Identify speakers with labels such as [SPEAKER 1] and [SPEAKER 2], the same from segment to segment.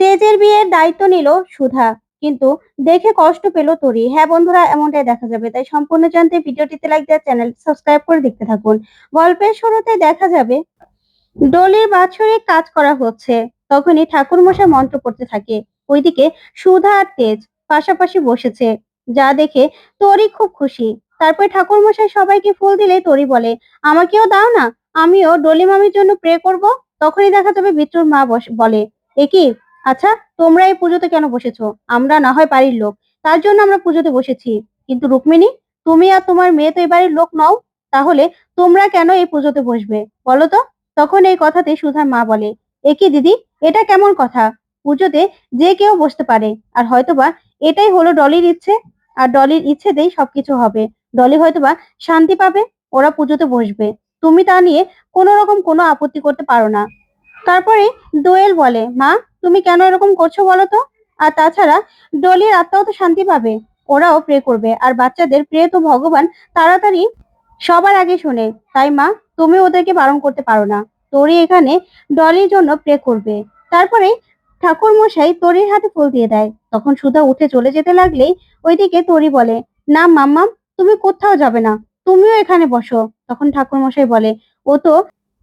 [SPEAKER 1] তেজের বিয়ের দায়িত্ব নিল সুধা। কিন্তু দেখে কষ্ট পেল তরি। হ্যাঁ বন্ধুরা, এমনটাই দেখা যাবে। তাই সম্পূর্ণ জানতে ভিডিওটিতে লাইক দেওয়ার চ্যানেল সাবস্ক্রাইব করে দেখতে থাকুন। গল্পের শুরুতে দেখা যাবে, ডলির বাৎসরিক কাজ করা হচ্ছে। তখনই ঠাকুর মশাই মন্ত্র পড়তে থাকে। ওইদিকে সুধা আর তেজ পাশাপাশি বসেছে। যা দেখে তরি খুব খুশি। তারপর ঠাকুর মশাই সবাইকে ফুল দিলে তরি বলে, আমাকেও দাও না, আমিও ডলি মামির জন্য প্রে করব? তখনই দেখা যাবে বিট্টুর মা বলে একি আচ্ছা তোমরা এই পুজোতে কেন বসেছো? আমরা না হয় বাড়ির লোক। তার জন্য আমরা পুজোতে বসেছি। কিন্তু রুক্মিণী, তুমি আর তোমার মেয়ে তো এই বাড়ির লোক নও। তাহলে তোমরা কেন এই পুজোতে বসবে? বলো তো। তখন এই কথাতে সুধার মা বলে একি দিদি? এটা কেমন কথা? পুজোতে যে কেউ বসতে পারে। আর হয়তোবা এটাই হলো ডলির ইচ্ছে। আর ডলির ইচ্ছেতেই সবকিছু হবে। ডলি হয়তোবা শান্তি পাবে, ওরা পুজোতে বসবে। তুমি তা নিয়ে কোনো রকম কোনো আপত্তি করতে পারো না। তারপরে দোয়েল বলে, মা, তুমি কেন এরকম করছ বলো তো? আর তাছাড়া ডলির আত্মাও তো শান্তি পাবে, ওরাও প্রে করবে। আর বাচ্চাদের প্রে তো ভগবান তাড়াতাড়ি সবার আগে শোনে। তাই মা, তুমি ওদেরকে বারণ করতে পারো না। তোরি এখানে ডলির জন্য প্রে করবে। তারপরে ঠাকুর মশাই তরির হাতে ফুল দিয়ে দেয়। তখন সুধা উঠে চলে যেতে লাগলেই ওইদিকে তরি বলে, না মাম্মাম, তুমি কোথাও যাবে না। তুমিও এখানে বসো। তখন ঠাকুর মশাই বলে, ও তো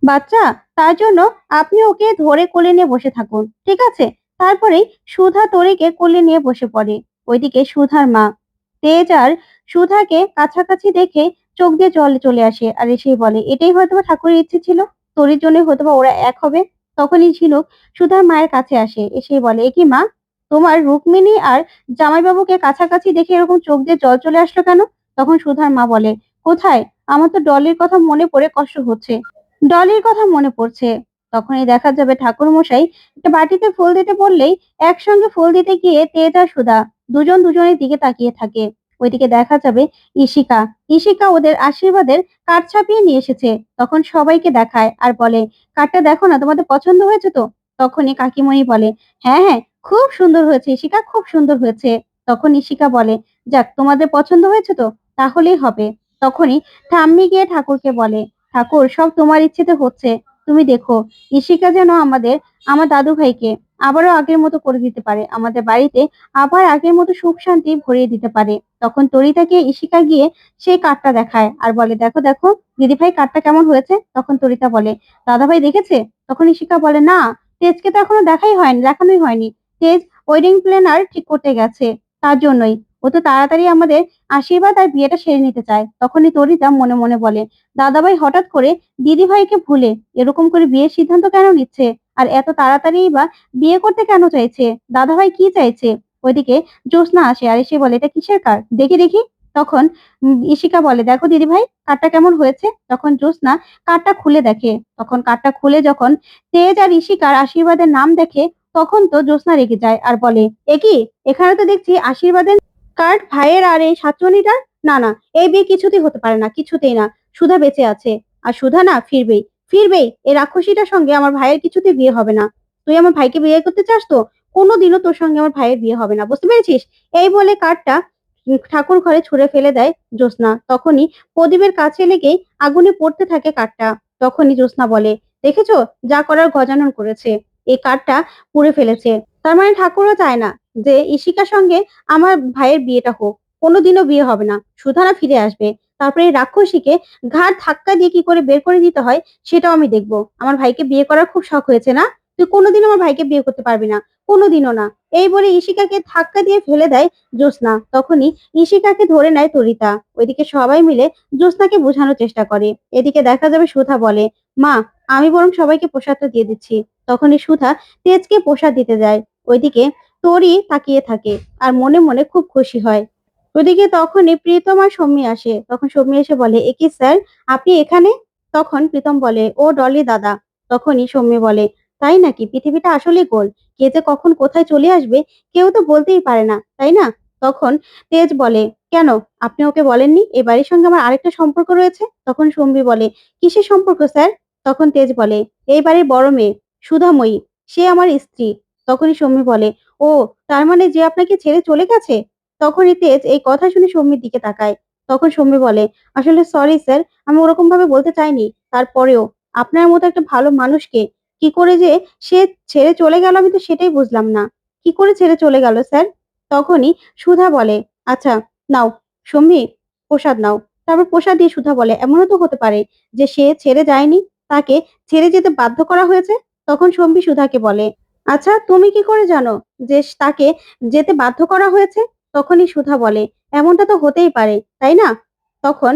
[SPEAKER 1] বাচ্চা, তার জন্য আপনি ওকে ধরে কোলে নিয়ে বসে থাকুন, ঠিক আছে? তারপরেই সুধা তরিকে কোলে নিয়ে বসে পড়ে। ওইদিকে সুধার মা। তেজ আর সুধাকে কাছাকাছি দেখে চোখ দিয়ে জল চলে আসে আর এসেই বলে, এটাই হয়তোবা ঠাকুরের ইচ্ছে ছিল? তরির জন্য হয়তোবা ওরা এক হবে? তখনই ঝিনুক সুধার মায়ের কাছে আসে, এসেই বলে এ কি মা, তোমার রুক্মিণী আর জামাইবাবুকে কাছাকাছি দেখে এরকম চোখ দিয়ে জল চলে আসলো কেন? তখন সুধার মা বলে, কোথায়? আমার তো ডলের কথা মনে পড়ে কষ্ট হচ্ছে। ডলির কথা মনে পড়ছে। তখনই দেখা যাবে ঠাকুর মশাই একটা বাটিতে ফুল দিতে বললেই একসঙ্গে ফুল দিতে গিয়ে আর সুধা দুজন দুজনের দিকে তাকিয়ে থাকে। ওইদিকে দেখা যাবে ইশিকা ইশিকা ওদের আশীর্বাদের কার্ড ছাপিয়ে নিয়ে এসেছে। তখন সবাইকে দেখায় আর বলে কার্ডটা দেখো না, তোমাদের পছন্দ হয়েছে তো? তখনই কাকিমণি বলে হ্যাঁ হ্যাঁ খুব সুন্দর হয়েছে ইশিকা খুব সুন্দর হয়েছে। তখন ইশিকা বলে, যাক, তোমাদের পছন্দ হয়েছে তো, তাহলেই হবে। তখনই ঠাম্মি গিয়ে ঠাকুরকে বলে ঠাকুর, সব তোমার ইচ্ছেতে হচ্ছে। তুমি দেখো ইশিকা যেন আমাদের, আমার দাদু ভাইকে আবারও আগের মতো করে দিতে পারে। আমাদের বাড়িতে আবার আগের মতো সুখ শান্তি ভরিয়ে দিতে পারে। তখন তরিতাকে ঈশিকা গিয়ে সেই কার্ডটা দেখায় আর বলে, দেখো দেখো দিদি ভাই কার্ডটা কেমন হয়েছে? তখন তরিতা বলে দাদা ভাই দেখেছে? তখন ঈশিকা বলে, না, তেজকে তো এখনও দেখাই হয়নি, দেখানোই হয়নি। তেজ ওয়েডিং প্ল্যানার ঠিক করতে গেছে, তার জন্যই। ও তো তাড়াতাড়ি আমাদের আশীর্বাদ আর বিয়েটা সেরে নিতে চায়। তখনই তরিতা মনে মনে বলে, দাদাভাই হঠাৎ করে দিদি ভাইকে ভুলে এরকম করে বিয়ের সিদ্ধান্ত কেন নিচ্ছে? আর এত তাড়াতাড়ি বা বিয়ে করতে কেন চাইছে? দাদাভাই কি চাইছে? ওইদিকে জ্যোৎস্না আসে আর এসে বলে, এটা কিসের কার? দেখি দেখি। তখন ইশিকা বলে, দেখো দিদি ভাই কার্ডটা কেমন হয়েছে? তখন জ্যোৎস্না কার্ডটা খুলে দেখে। তখন কার্ডটা খুলে যখন তেজ আর ইশিকার আশীর্বাদের নাম দেখে, তখন তো জ্যোৎস্না রেগে যায় আর বলে, এ কি? এখানে তো দেখছি আশীর্বাদের কার্ড, ভাইয়ের আর এই সাতজনীটার না না, এই বিয়ে কিছুতেই হতে পারে না, কিছুতেই না। সুধা বেঁচে আছে। আর সুধা না ফিরবেই। ফিরবেই? এই রাক্ষসীটার সঙ্গে আমার ভাইয়ের কিছুতেই বিয়ে হবে না। তুই আমার ভাইকে বিয়ে করতে চাস তো? কোনোদিনও তোর সঙ্গে আমার ভাইয়ের বিয়ে হবে না। বুঝতে পেরেছিস? এই বলে কার্ডটা ঠাকুর ঘরে ছুঁড়ে ফেলে দেয় জ্যোৎস্না। তখনই প্রদীপের কাছে লেগেই আগুনে পড়তে থাকে কার্ডটা। তখনই জ্যোৎস্না বলে, দেখেছ? যা করার গজানন করেছে। এই কার্ডটা পুড়ে ফেলেছে। তার মানে ঠাকুরও চায় না যে ইশিকার সঙ্গে আমার ভাইয়ের বিয়েটা হোক। কোনোদিনও বিয়ে হবে না। সুধারা ফিরে আসবে। তারপরে এই রাক্ষসীকে ঘাট ধাক্কা দিয়ে কি করে বের করে দিতে হয় সেটাও আমি দেখব। আমার ভাইকে বিয়ে করার খুব শখ হয়েছে না? তুই কোনোদিন আমার ভাইকে বিয়ে করতে পারবি না। কোনোদিনও না। এই বলে ইশিকাকে ধাক্কা দিয়ে ফেলে দেয় জ্যোৎস্না। তখনই ইশিকাকে ধরে নেয় তরিতা। ওইদিকে সবাই মিলে জ্যোৎস্নাকে বোঝানোর চেষ্টা করে। এদিকে দেখা যাবে সুধা বলে, মা, আমি বরং সবাইকে প্রসাদটা দিয়ে দিচ্ছি। তখনই সুধা তেজকে প্রসাদ দিতে যায়। ওইদিকে তরি তাকিয়ে থাকে আর মনে মনে খুব খুশি হয়। ওদিকে তখনই প্রীতম আর সৌমি আসে। তখন সৌমি এসে বলে, এ কি স্যার, আপনি এখানে? তখন প্রীতম বলে, ও ডলি দাদা। তখনই সৌমি বলে, তাই নাকি? পৃথিবীটা আসলেই গোল। কে যে কখন কোথায় চলে আসবে কেউ তো বলতেই পারে না, তাই না? তখন তেজ বলে, কেন? আপনি ওকে বলেননি? এ বাড়ির সঙ্গে আমার আরেকটা সম্পর্ক রয়েছে? তখন সৌমি বলে, কিসের সম্পর্ক স্যার? তখন তেজ বলে, এই বাড়ির বড় মেয়ে। সুধাময়ী, সে আমার স্ত্রী। তখনই সৌমি বলে, ও, তার মানে যে আপনাকে ছেড়ে চলে গেছে? তখনই তেজ এই কথা শুনে সৌমির দিকে তাকায়। তখন সৌমি বলে, আসলে সরি স্যার আমি ওরকম ভাবে বলতে চাইনি। তারপরেও, আপনার মতো একটা ভালো মানুষকে কি করে যে সে ছেড়ে চলে গেল আমি তো সেটাই বুঝলাম না। কি করে ছেড়ে চলে গেল স্যার তখনই সুধা বলে আচ্ছা নাও সম্ভি প্রসাদ নাও। তারপর প্রসাদ দিয়ে সুধা বলে, এমনও তো হতে পারে যে সে ছেড়ে যায়নি? তাকে ছেড়ে যেতে বাধ্য করা হয়েছে? তখন সম্ভি সুধাকে বলে আচ্ছা তুমি কি করে জানো যে তাকে যেতে বাধ্য করা হয়েছে? তখনই সুধা বলে, এমনটা তো হতেই পারে, তাই না? তখন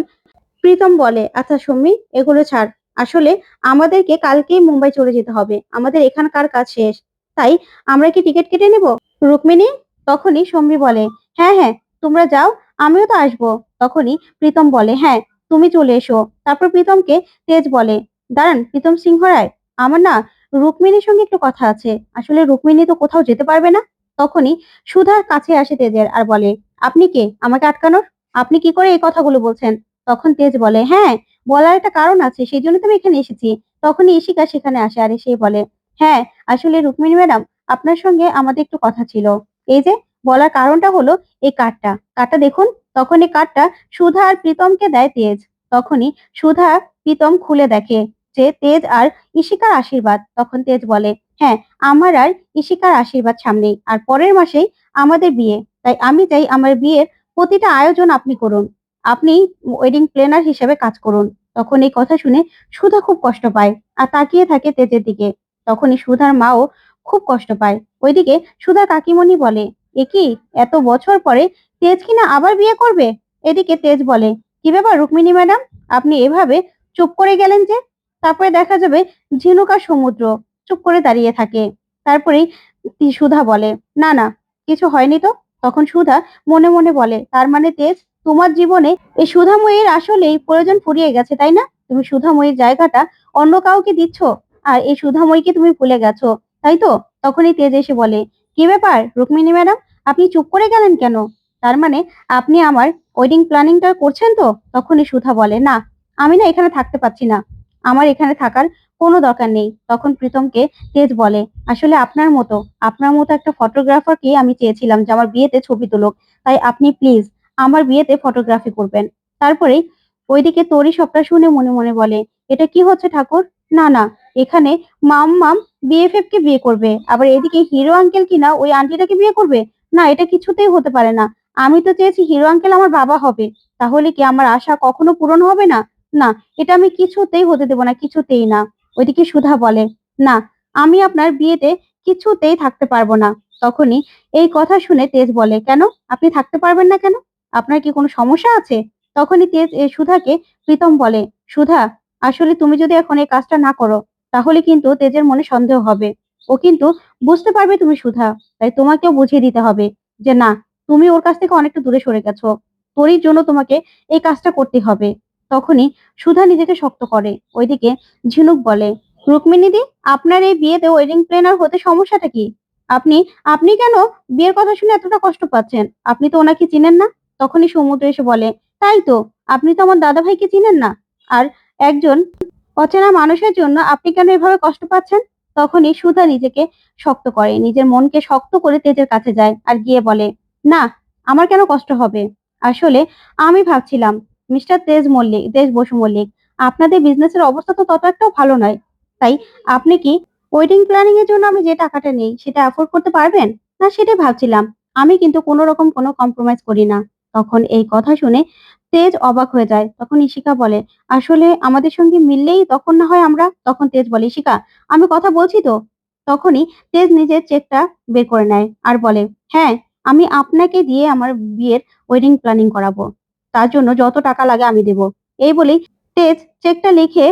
[SPEAKER 1] প্রীতম বলে আচ্ছা সম্মি এগুলো ছাড়। আসলে আমাদেরকে কালকেই মুম্বাই চলে যেতে হবে। আমাদের এখানকার কাজ শেষ। তাই আমরা কি টিকিট কেটে নেব? রুক্মিণী? তখনই সম্বি বলে হ্যাঁ হ্যাঁ তোমরা যাও, আমিও তো আসব। তখনই প্রীতম বলে হ্যাঁ তুমি চলে এসো। তারপর প্রীতমকে তেজ বলে, দাঁড়ান, প্রীতম সিংহ রায় আমার না রুক্মিণীর সঙ্গে একটু কথা আছে। আসলে রুক্মিণী তো কোথাও যেতে পারবে না। তখনই সুধার কাছে আসে তেজের আর বলে, আপনি কে? আমাকে আটকানোর? আপনি কি করে এই কথাগুলো বলছেন? তখন তেজ বলে হ্যাঁ বলার একটা কারণ আছে, সেই জন্য তো আমি এখানে এসেছি। তখনই ইশিকা সেখানে আসে আর এসে বলে হ্যাঁ আসলে রুক্মিণী ম্যাডাম, আপনার সঙ্গে আমাদের একটু কথা ছিল। এই যে, বলার কারণটা হলো এই কার্ডটা কার্ডটা দেখুন। তখন এই কার্ডটা সুধা আর প্রীতমকে দেয় তেজ। তখনই সুধা প্রীতম খুলে দেখে যে তেজ আর ইশিকার আশীর্বাদ। তখন তেজ বলে হ্যাঁ আমার আর ইশিকার আশীর্বাদ সামনেই আর পরের মাসেই আমাদের বিয়ে। তাই আমি চাই আমার বিয়ের প্রতিটা আয়োজন আপনি করুন। আপনি ওয়েডিং প্ল্যানার হিসেবে কাজ করুন। তখন এই কথা শুনে সুধা খুব কষ্ট পায় আর তাকিয়ে থাকে তেজের দিকে। তখনই সুধার মাও খুব কষ্ট পায়। ওইদিকে সুধা কাকিমণি বলে, এ কি, এত বছর পরে তেজ কিনা আবার বিয়ে করবে? এদিকে তেজ বলে, কি ব্যাপার রুক্মিণী ম্যাডাম? আপনি এভাবে চুপ করে গেলেন যে? তারপরে দেখা যাবে ঝিনুক সমুদ্র চুপ করে দাঁড়িয়ে থাকে। তারপরেই সুধা বলে, না না, কিছু হয়নি তো? তখন সুধা মনে মনে বলে, তার মানে তেজ, তোমার জীবনে এই সুধাময়ীর আসলেই প্রয়োজন ফুরিয়ে গেছে, তাই না? তুমি সুধাময়ীর জায়গাটা অন্য কাউকে দিচ্ছ, আর এই সুধাময়ীকে তুমি ভুলে গেছো, তাই তো? তখনই তেজ এসে বলে, কি ব্যাপার, রুক্মিণী ম্যাডাম, আপনি চুপ করে গেলেন কেন? তার মানে আপনি আমার ওয়েডিং প্ল্যানিংটা করছেন তো? তখনই সুধা বলে, না, আমি না এখানে থাকতে পারছি না। আমার এখানে থাকার কোনো দরকার নেই। তখন প্রীতমকে তেজ বলে, আসলে আপনার মতো আপনার মতো একটা ফটোগ্রাফারকে আমি চেয়েছিলাম যে আমার বিয়েতে ছবি তুলুক। তাই আপনি প্লিজ আমার বিয়েতে ফটোগ্রাফি করবেন। তারপরে ওইদিকে তরি সবটা শুনে মনে মনে বলে, এটা কি হচ্ছে ঠাকুর? না না, এখানে মাম মাম বিএফএফ কে বিয়ে করবে। আবার এদিকে হিরো আঙ্কেল কিনা ওই আন্টিটাকে বিয়ে করবে? না, এটা কিছুতেই হতে পারে না। আমি তো চেয়েছি হিরো আঙ্কেল আমার বাবা হবে। তাহলে কি আমার আশা কখনো পূরণ হবে না? না, এটা আমি কিছুতেই হতে দেবো না, কিছুতেই না। ওইদিকে সুধা বলে, না, আমি আপনার বিয়েতে কিছুতেই থাকতে পারব না। তখনই এই কথা শুনে তেজ বলে, কেন? আপনি থাকতে পারবেন না কেন? আপনার কি কোনো সমস্যা আছে? তখনই তেজ সুধাকে প্রীতম বলে, সুধা, আসলে তুমি যদি এখন এই কাজটা না করো, তাহলে কিন্তু তেজের মনে সন্দেহ হবে। ও কিন্তু বুঝতে পারবে তুমি সুধা, তাই তোমাকেও বুঝিয়ে দিতে হবে যে, না, তুমি ওর কাছ থেকে অনেকটা দূরে সরে গেছো। তোরই জন্য তোমাকে এই কাজটা করতে হবে। তখনই সুধা নিজেকে শক্ত করে। ওইদিকে ঝিনুক বলে, রুক্মিণীদি, আপনার এই বিয়েতে ওয়েডিং প্ল্যানার হতে সমস্যাটা কি? আপনি আপনি কেন বিয়ের কথা শুনে এতটা কষ্ট পাচ্ছেন? আপনি তো ওনাকে চিনেন না? তখনই সমুদ্র এসে বলে, তাই তো, আপনি তো আমার দাদা ভাইকে চিনেন না। আর একজন অচেনা মানুষের জন্য আপনি কেন এভাবে কষ্ট পাচ্ছেন? তখনই সুধা নিজেকে শক্ত করে, নিজের মনকে শক্ত করে তেজের কাছে যায় আর গিয়ে বলে, না, আমার কেন কষ্ট হবে? আসলে আমি ভাবছিলাম মিস্টার তেজ মল্লিক, তেজ বসু মল্লিক, আপনাদের বিজনেসের অবস্থা তো তত একটাও ভালো নয়। তাই আপনি কি ওয়েডিং প্ল্যানিং এর জন্য আমি যে টাকাটা নেই সেটা অ্যাফোর্ড করতে পারবেন? না, সেটাই ভাবছিলাম। আমি কিন্তু কোনো রকম কোনো কম্প্রোমাইজ করি না। তখন এই কথা শুনে তেজ অবাক হয়ে যায়। তখন ইশিকা বলে, আসলে আমাদের সঙ্গে মিললেই তখন না হয় আমরা? তখন তেজ বলে ইশিকা আমি কথা বলছি তো? তখনই তেজ নিজের চেকটা বের করে নেয় আর বলে হ্যাঁ আমি আপনাকে দিয়ে আমার বিয়ের ওয়েডিং প্ল্যানিং করাবো। তার জন্য যত টাকা লাগে আমি দেব। এই বলেই তেজ চেকটা লিখে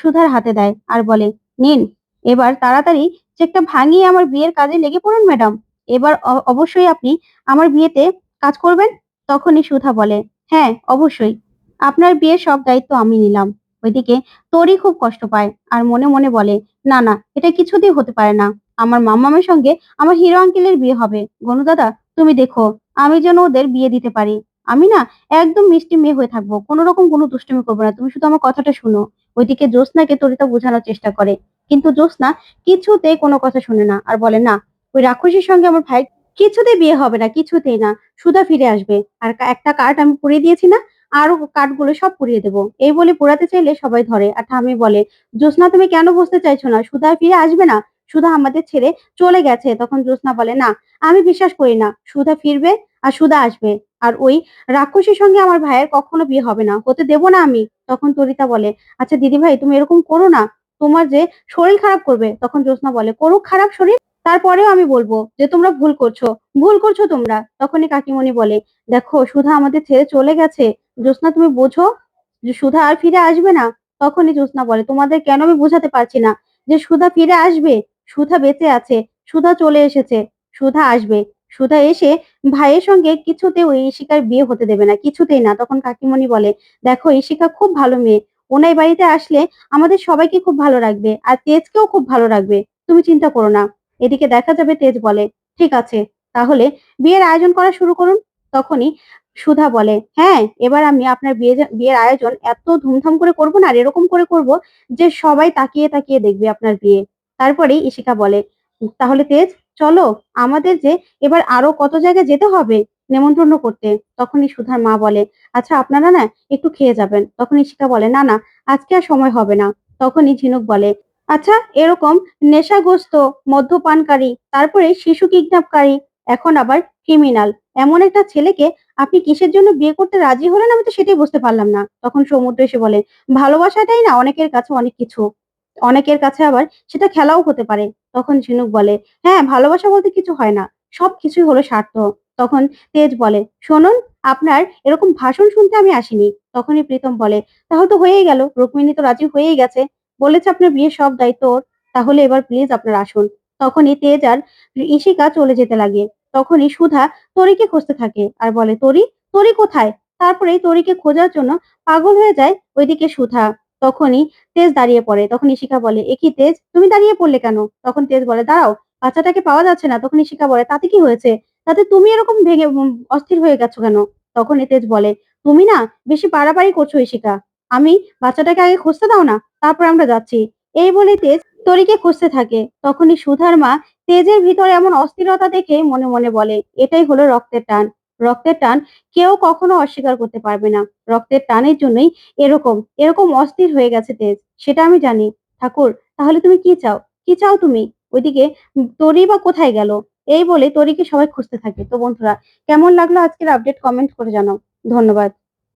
[SPEAKER 1] সুধার হাতে দেয় আর বলে, নিন। এবার তাড়াতাড়ি চেকটা ভাঙিয়ে আমার বিয়ের কাজে লেগে পড়ুন, ম্যাডাম। এবার অবশ্যই আপনি আমার বিয়েতে কাজ করবেন? তখনই সুধা বলে হ্যাঁ অবশ্যই। আপনার বিয়ের সব দায়িত্ব আমি নিলাম। ওইদিকে তোরই খুব কষ্ট পায় আর মনে মনে বলে, না না, এটা কিছুতেই হতে পারে না। আমার মামামের সঙ্গে আমার হিরো আঙ্কেলের বিয়ে হবে। গনু দাদা, তুমি দেখো, আমি যেন ওদের বিয়ে দিতে পারি। আমি না একদম মিষ্টি মেয়ে হয়ে থাকব কোনো রকম কোনো দুষ্টুমি করব না। তুমি শুধু আমার কথাটা শুনো। ওইদিকে জ্যোৎস্নাকে তরিতা বোঝানোর চেষ্টা করে। কিন্তু জ্যোৎস্না কিছুতেই কোনো কথা শুনে না আর বলে, না, ওই রাক্ষসীর সঙ্গে আমার ভাই কিছুতেই বিয়ে হবে না, কিছুতেই না। সুধা ফিরে আসবে। আর একটা কার্ড আমি পড়ে দিয়েছি না, আরও কাঠগুলো সব পুড়িয়ে দেবো। এই বলে পোড়াতে চাইলে সবাই ধরে। আর ঠাম্মি বলে, জ্যোৎস্না, তুমি কেন বসতে চাইছো না? সুধা ফিরে আসবে না? সুধা আমাদের ছেড়ে চলে গেছে। তখন জ্যোৎস্না বলে, না, আমি বিশ্বাস করি না। সুধা ফিরবে আর সুধা আসবে। আর ওই রাক্ষসীর সঙ্গে আমার ভাইয়ের কখনো বিয়ে হবে না। হতে দেবো না আমি, তখন তরিতা বলে আচ্ছা দিদি ভাই তুমি এরকম করো না। তোমার যে শরীর খারাপ করবে, তখন জ্যোৎস্না বলে, করুক খারাপ শরীর, তারপরেও আমি বলব যে তোমরা ভুল করছ ভুল করছ তোমরা। তখনই কাকিমণি বলে, দেখো, সুধা আমাদের ছেড়ে চলে গেছে। জ্যোৎস্না, তুমি বোঝো যে সুধা আর ফিরে আসবে না? তখনই জ্যোৎস্না বলে, তোমাদের কেন আমি বোঝাতে পারছি না? যে সুধা ফিরে আসবে, সুধা বেঁচে আছে, সুধা চলে এসেছে, সুধা আসবে। সুধা এসে ভাইয়ের সঙ্গে কিছুতে ওই ইশিকার বিয়ে হতে দেবে না, কিছুতেই না। তখন কাকিমণি বলে, দেখো ইশিকা খুব ভালো মেয়ে। ওনাই বাড়িতে আসলে আমাদের সবাইকে খুব ভালো রাখবে আর তেজকেও খুব ভালো রাখবে। তুমি চিন্তা করো না। এদিকে দেখা যাবে তেজ বলে, ঠিক আছে, তাহলে বিয়ের আয়োজন করা শুরু করুন। তখনই সুধা বলে হ্যাঁ এবার আমি আপনার বিয়ে বিয়ের আয়োজন এত ধুমধাম করে করব না আর এরকম করে করব যে সবাই তাকিয়ে তাকিয়ে দেখবে আপনার বিয়ে। তারপরেই ইশিকা বলে, তাহলে তেজ চলো আমাদের যে এবার আরও কত জায়গায় যেতে হবে? নেমন্তন্ন করতে। তখনই সুধার মা বলে আচ্ছা আপনারা না একটু খেয়ে যাবেন। তখন ইশিকা বলে, না না, আজকে আর সময় হবে না। তখনই ঝিনুক বলে আচ্ছা এরকম নেশাগ্রস্ত, মদ্যপানকারী, তারপরে শিশু কিডন্যাপকারী, এখন আবার ক্রিমিনাল এমন একটা ছেলেকে আপনি কিসের জন্য বিয়ে করতে রাজি হলেন আমি তো সেটাই বুঝতে পারলাম না। তখন সমুদ্র এসে বলে, ভালোবাসাটাই না অনেকের কাছে অনেক কিছু। অনেকের কাছে আবার সেটা খেলাও হতে পারে। তখন ঝিনুক বলে হ্যাঁ ভালোবাসা বলতে কিছু হয় না। সব কিছুই হলো স্বার্থ। তখন তেজ বলে, শুনুন, আপনার এরকম ভাষণ শুনতে আমি আসিনি। তখনই প্রীতম বলে, তাহলে তো হয়েই গেল। রুক্মিণী তো রাজি হয়েই গেছে। বলেছে আপনার বিয়ে সব দায়িত্ব ওর। তাহলে এবার প্লিজ আপনার আসুন। তখনই তেজ আর ইশিকা চলে যেতে লাগে। তখনই সুধা তরিকে খুঁজতে থাকে আর বলে, তরি? তরি কোথায়? তারপরে তরিকে খোঁজার জন্য পাগল হয়ে যায় ওইদিকে সুধা। তখনই তেজ দাঁড়িয়ে পড়ে। তখন ইশিকা বলে, এ কি তেজ? তুমি দাঁড়িয়ে পড়লে কেন? তখন তেজ বলে, দাঁড়াও, বাচ্চাটাকে পাওয়া যাচ্ছে না। তখন ইশিকা বলে, তাতে কি হয়েছে? তাতে তুমি এরকম ভেঙে অস্থির হয়ে গেছো কেন? তখন তেজ বলে, তুমি না বেশি বাড়াবাড়ি করছ ইশিকা আমি বাচ্চাটাকে আগে খুঁজতে দাও না, তারপর আমরা যাচ্ছি। এই বলে তেজ তরিকে খুঁজতে থাকে। তখনই সুধার মা তেজের ভিতরে এমন অস্থিরতা দেখে মনে মনে বলে, এটাই হলো রক্তের টান। রক্তের টান কেউ কখনো অস্বীকার করতে পারবে না। রক্তের টানের জন্যই এরকম এরকম অস্থির হয়ে গেছে তেজ, সেটা আমি জানি। ঠাকুর, তাহলে তুমি কি চাও? কি চাও তুমি? ওইদিকে তরি বা কোথায় গেল? এই বলে তরিকে সবাই খুঁজতে থাকে। তো বন্ধুরা, কেমন লাগল আজকের আপডেট কমেন্ট করে জানাও। ধন্যবাদ।